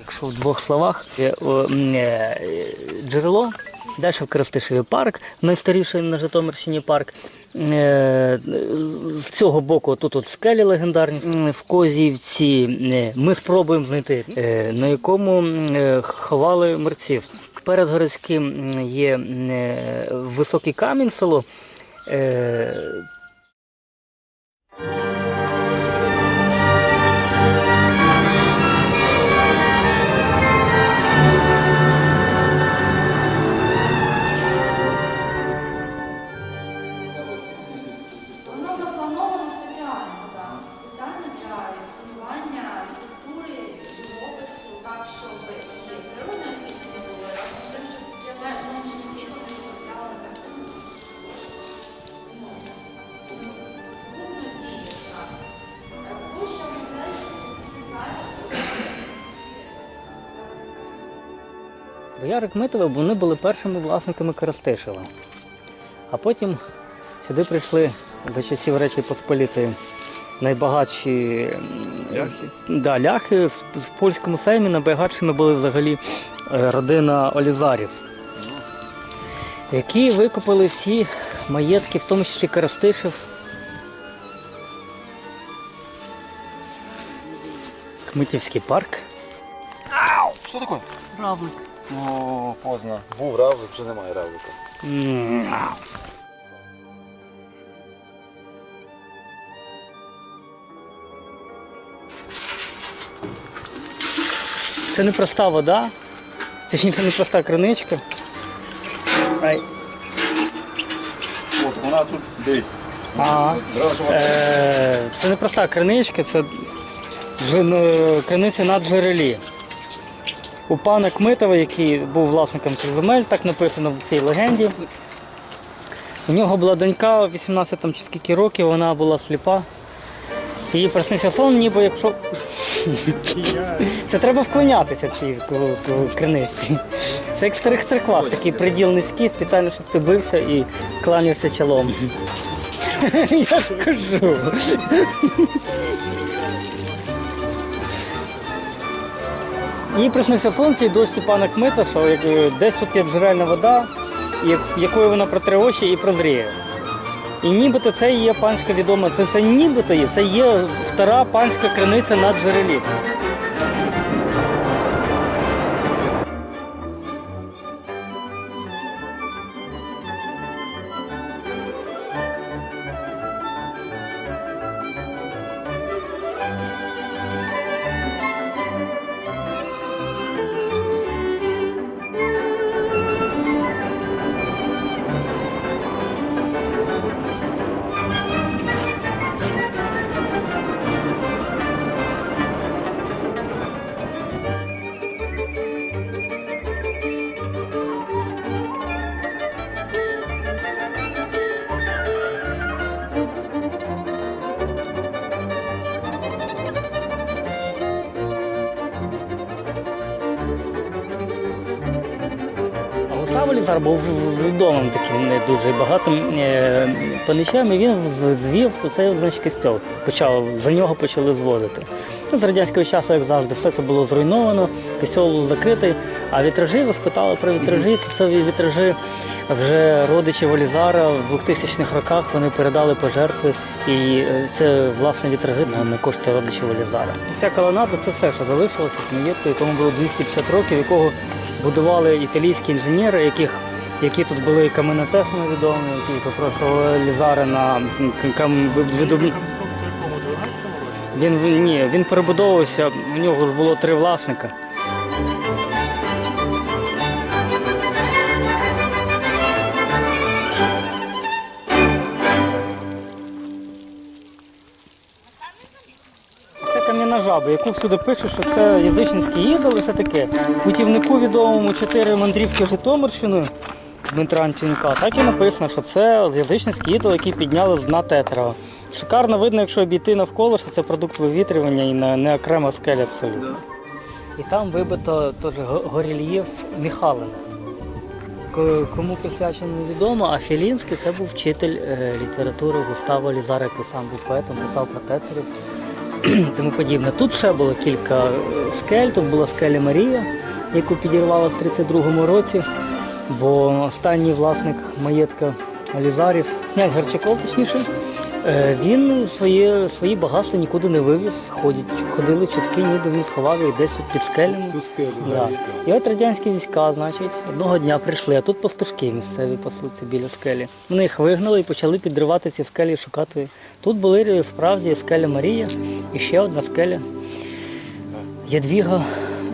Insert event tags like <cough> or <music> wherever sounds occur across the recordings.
Якщо в двох словах, е, е, джерело, далі в Крестишеві парк, найстаріший на Житомирщині парк. Е, З цього боку тут от скелі легендарні. В Козівці ми спробуємо знайти, на якому ховали мерців. Перед городським є високий камінь село. Бояри Кмитова, вони були першими власниками Коростишева. А потім сюди прийшли за часів Речі Посполітої найбагатші Ляхи? Да, ляхи з- в польському сеймі найбагатшими були взагалі е, родина Олізарів, які викупили всі маєтки, в тому числі Коростишев. Кмитівський парк. Що таке? Равлик. Ну, поздно. Був равлик, вже немає равлика. Це не проста вода, точніше не проста криничка. Ай. От вона тут десь. А, е, це не проста криничка, це ну, криниця на джерелі. У пана Кмитова, який був власником цих земель, так написано в цій легенді. У нього була донька 18 там, чи скільки років, вона була сліпа. Їй приснився сон, ніби якщо. Це треба вклонятися цій криничці. Це як в старих церквах, такий приділ низький, спеціально, щоб ти бився і кланявся чолом. <laughs> Я кажу. Їй приснився сонце і дощ Степана Кмита, що як, е, десь тут є джерельна вода, як- якою вона протре очі і прозріє. І нібито це є панська відома, це, це нібито є, це є стара панська криниця на джерелі. Густаво був відомим таким не дуже багатим е, паничем, і він звів цей значить, костьол. Почав, за нього почали зводити. Ну, з радянського часу, як завжди, все це було зруйновано, костьол був закритий, а вітражі ви спитали про вітражі, це вітражі вже родичів Олізара в 2000-х роках вони передали пожертви, і е, це власне вітражі на, на кошти родичів Олізара. Ця колонада це все, що залишилося з маєтку, якому було 250 років, якого будували італійські інженери, яких які тут були каменотехно відомі, які попросили Лізари на видобні. Конструкція якому 12 році? Він ні, він перебудовувався, у нього ж було три власника. Жаба, яку всюди пишуть, що це язичницький ідол і все таке. Путівнику відомому чотири мандрівки Житомирщиною Дмитра Антонюка, так і написано, що це язичницький ідол, який підняли з дна Тетрова. Шикарно видно, якщо обійти навколо, що це продукт вивітрювання і не, окрема скеля абсолютно. І там вибито теж го- горельєф Михалина. Кому присвячено невідомо, а Філінський це був вчитель е, літератури Густаво Лізара, який був поетом, писав про тетерів. <clears throat> тому подібне. Тут ще було кілька е, скель. Тут була скеля Марія, яку підірвала в 32-му році, бо останній власник маєтка Алізарів, князь Гарчаков, точніше, він своє, свої багатства нікуди не вивіз. Ходять, ходили чутки, ніби він сховав їх десь тут під скелями. Цю скелю, Да. І от радянські війська, значить, одного дня прийшли, а тут пастушки місцеві пасуться біля скелі. Вони їх вигнали і почали підривати ці скелі, шукати. Тут були справді скеля Марія і ще одна скеля Ядвіга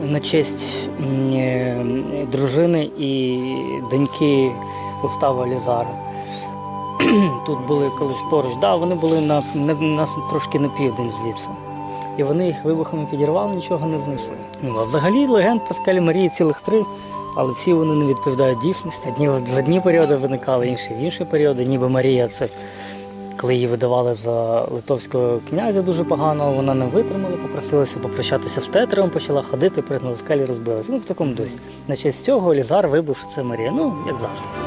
на честь е, дружини і доньки Устава Лізара. Тут були колись поруч. Да, вони були на, на, на трошки на південь звідси. І вони їх вибухами підірвали, нічого не знайшли. Ну, взагалі легенд про скелі Марії цілих три, але всі вони не відповідають дійсності. Одні в одні періоди виникали, інші в інші періоди. Ніби Марія це коли її видавали за литовського князя дуже погано, вона не витримала, попросилася попрощатися з тетром, почала ходити, пригнула скелі, розбилася. Ну, в такому дусі. На честь цього Лізар вибив, що це Марія. Ну, як завжди.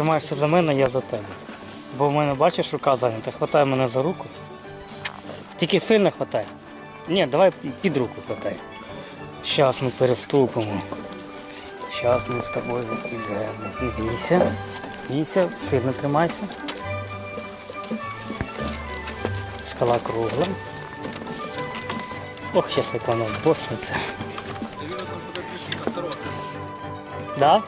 Тримаєшся за мене, я за тебе. Бо в мене, бачиш, рука зайнята, хватай мене за руку. Тільки сильно хватай. Ні, давай під руку хватай. Зараз ми переступимо. Зараз ми з тобою підемо. Бійся. Бійся, сильно тримайся. Скала кругла. Ох, зараз як воно боснеться. Да?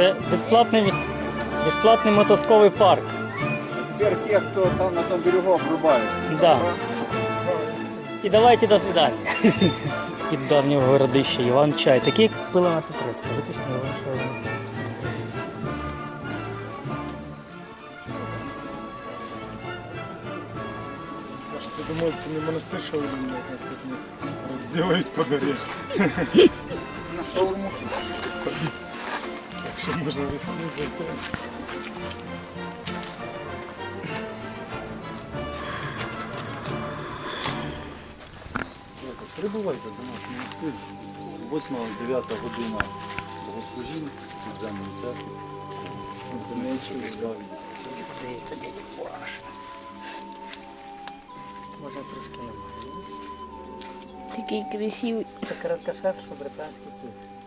Це безплатний, безплатний мотузковий парк. Теперь те, кто там на том берегу обрубают. Да. І давайте до свидання. <laughs> Під давнього городища Іван Чай. Такий як пила на тетрадці. Виключно Іван Чай. Кажется, думаю, это не монастырь Шаолинь, а нас тут не сделают под. На шаурму. Так что можно рискнуть за это. Прибувайте до нас на монастир. 8-9 година богослужінь, церкви. Здається, дядя Паша. Може трошки немає. Такий красивий. Це короткошерстний британський кіт.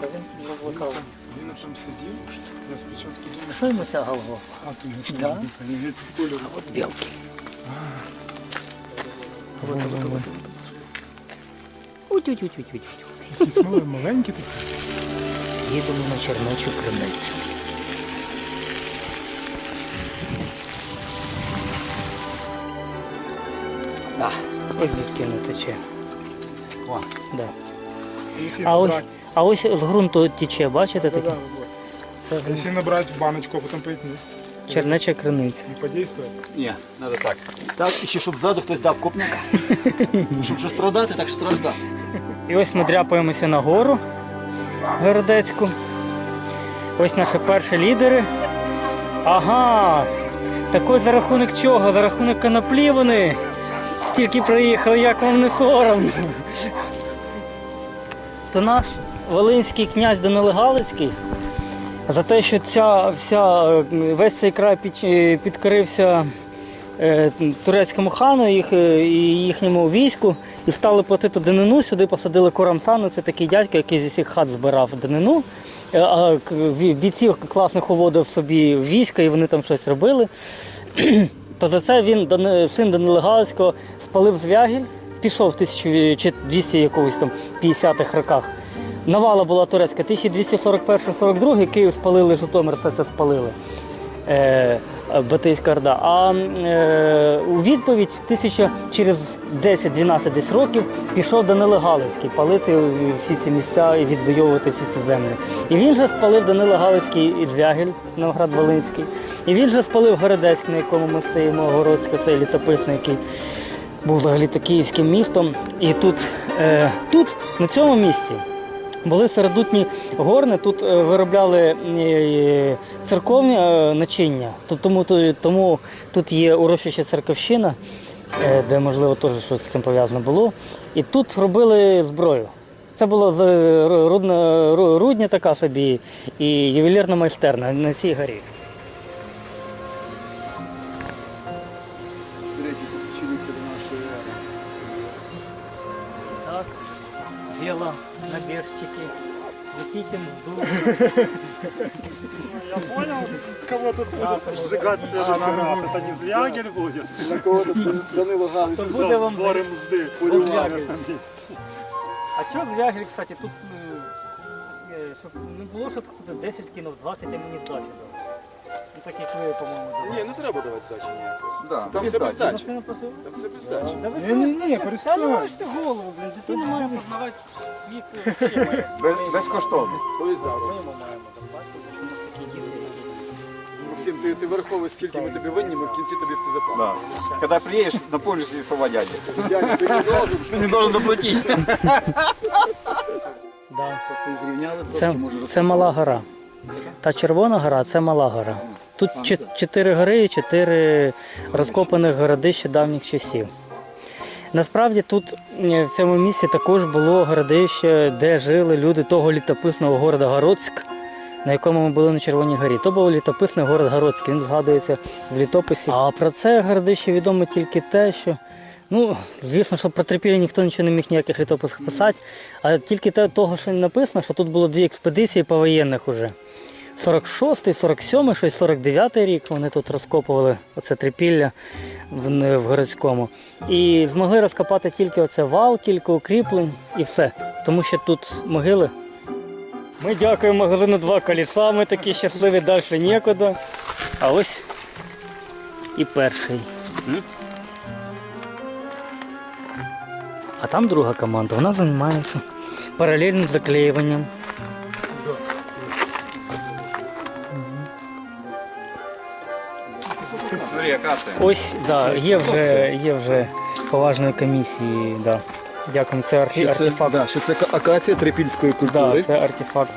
Що він заблукав? Він там сидів, я спочатку думав, Що йому ця голова? а то не Да? не кольору. Білки. Утю-тю-тю-тю. Якісь маленькі такі. Їдемо на чернечу криницю. Да. Ось звідки не тече. О. Да. А ось, а ось з ґрунту тече, бачите таке? Це. Если набрать баночку, а потом пить, не, чернеча криниця. не подействует. Ні, треба так. Так, і ще щоб ззаду хтось дав копника. <laughs> Щоб вже страдати, так страждати. І ось ми дряпаємося на гору Городецьку. Ось наші перші лідери. Ага. Так ось за рахунок чого? За рахунок коноплі вони стільки приїхали, як вам не соромно. То наш Волинський князь Данило Галицький за те, що ця вся, е, весь цей край під, е, підкорився е, турецькому хану їх, і їхньому війську і стали платити данину. Сюди посадили Корамсану, це такий дядько, який зі всіх хат збирав данину. А бійців класних уводив собі в військо, і вони там щось робили. <clears throat> То за це він, син Данила Галицького, спалив звягіль, пішов в 1200 якогось там 50-х роках. Навала була турецька, 1241-42, Київ спалили, Житомир все це спалили. Е, Батийська Орда. А е, у відповідь тисяча через 10-12 десь років пішов Данило Галицький палити всі ці місця і відвоювати всі ці землі. І він же спалив Данило Галицький і Звягель, Новград Волинський. І він же спалив Городецьк, на якому ми стоїмо, Городсько, цей літописний, який був взагалі то київським містом. І тут, е, тут, на цьому місці, Були середутні горни, тут е, виробляли е, церковні е, начиння, тому, тому тут є урочища церковщина, де, можливо, теж щось з цим пов'язано було. І тут робили зброю. Це була рудна, рудня така собі і ювелірна майстерна на цій горі. Летите мзду. Я понял, кого тут будут сжигать свежий раз. Это не Звягель будет. На кого тут Данило Галич То буде За вам сборы мзды. Звягель. Полювали на месте. А що Звягель, кстати, тут, е, е, щоб не було, що хтось 10 кинув, 20, а мені здачі дав. Ну так як ви, по-моєму, дали. Ні, не треба давати здачі ніякої. Да, Там все без здачі. Машина просила? Там все без здачі. Да ви Ні, що? ні, ні, Та перестань. не можете голову, блін, дитина має познавати світ. має. Безкоштовно. Ми маємо такі діти. Максим, ти, ти враховуй, скільки ми тобі винні, ми в кінці тобі все заплатимо. Да. Когда приедешь, напомнишь слова дяде. Дядя, ти не должен. Ты не должен заплатить. Да. Просто зрівняли Це, це мала гора. Та червона гора це мала гора. Тут чот- чотири гори і чотири розкопаних городища давніх часів. Насправді тут е, в цьому місці також було городище, де жили люди того літописного города Городськ, на якому ми були на Червоній горі. То був літописний город Городськ, він згадується в літописі. А про це городище відомо тільки те, що Ну, звісно, що про трипілля ніхто нічого не міг ніяких літописах писати, а тільки те, того, що написано, що тут було дві експедиції повоєнних уже. 46-й, 47-й, щось 49-й рік вони тут розкопували оце трипілля в, в городському. І змогли розкопати тільки оце вал, кілька укріплень і все. Тому що тут могили. Ми дякуємо магазину два коліса, ми такі щасливі, далі нікуди. А ось і перший. А там друга команда, вона займається паралельним заклеюванням. Смотри. Ось, да, є вже, є вже поважної комісії. Да. Дякую, це архі, Що це, артефакт. да, що це акація трипільської Да, це артефакт.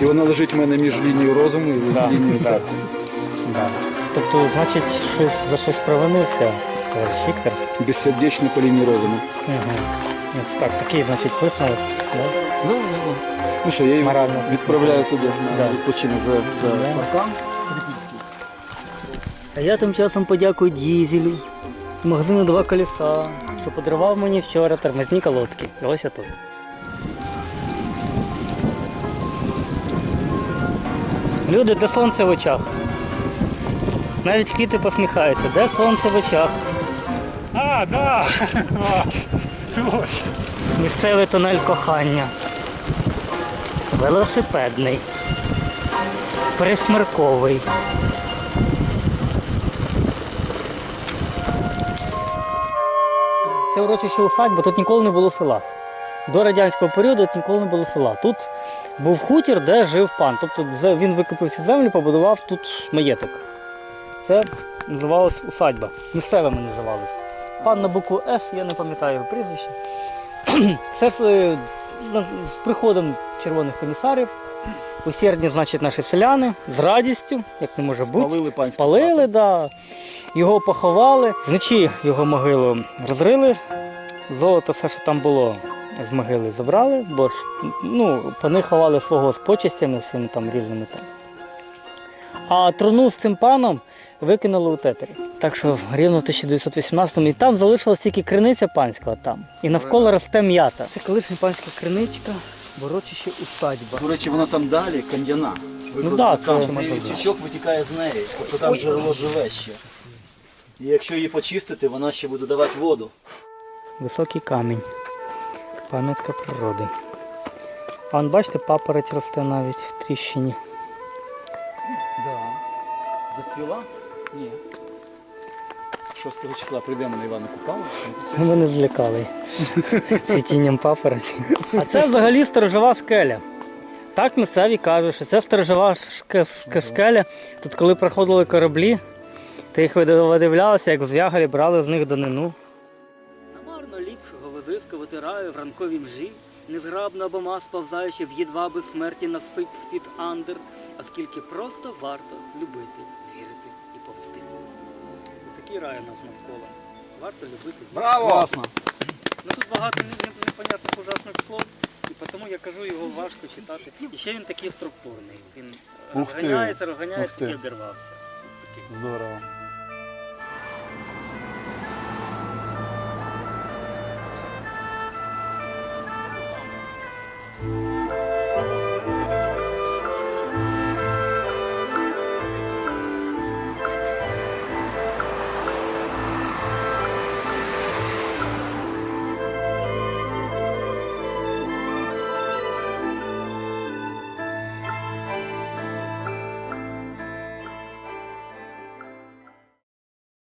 І вона лежить в мене між лінією розуму і Да, лінією да. серця. Да. Тобто, значить, щось, за щось провинився, товариш Віктор. Безсердечно по лінії розуму. Угу. Ось так, такий, значить, висновок. Да? Ну, що, я її Морально. відправляю туди на Да. відпочинок за, за Да. паркан трипільський. А я тим часом подякую дізелю, магазину два колеса, що подарував мені вчора тормозні колодки. І Ось я тут. Люди, де сонце в очах. Навіть квіти посміхаються, де сонце в очах. А, да. <laughs> Точно. Місцевий тунель кохання. Велосипедний. Присмерковий. Це урочище усадьба, тут ніколи не було села. До радянського періоду тут ніколи не було села. Тут був хутір, де жив пан. Тобто він викупив ці землі, побудував тут маєток. Це називалось усадьба. Місцевими називалось. Пан на букву С, я не пам'ятаю його прізвище. <clears throat> Все е, з приходом червоних комісарів. Усердні, значить, наші селяни з радістю, як не може бути. Спалили панську Спалили, да. його поховали. Вночі його могилу розрили. Золото, все, що там було, з могили забрали, бо ж ну, пани ховали свого з почестями, всіми там різними там. А труну з цим паном викинули у тетері. Так що рівно в 1918-му. І там залишилась тільки криниця панська там. І навколо росте м'ята. Це колишня панська криничка, ворочище усадьба. До речі, вона там далі, кам'яна. Ну да, це там можна цей річечок витікає з неї, тобто там джерело живе ще. І якщо її почистити, вона ще буде давати воду. Високий камінь. Пам'ятка природи. А вон, бачите, папороть росте навіть в тріщині. Да. Зацвіла? Ні. 6 числа прийдемо на Івана Купала. Мене злякали <laughs> цвітінням папороті. А це взагалі сторожова скеля. Так місцеві кажуть, що це сторожова скеля. Тут коли проходили кораблі, то їх видивлялися, як звягалі брали з них данину. Намарно ліпшого визиску виблискувати раю в ранковій мжі, незграбно обома сповзаючи в їдва безсмерті на сик світ андер, а скільки просто варто любити, вірити і повсти. Такий рай у нас навколо. Варто любити. Браво! Ну тут багато не- не- непонятних ужасних слов, і тому я кажу, його важко читати. І ще він такий структурний. Він розганяється, розганяється і обірвався. Такий. Здорово.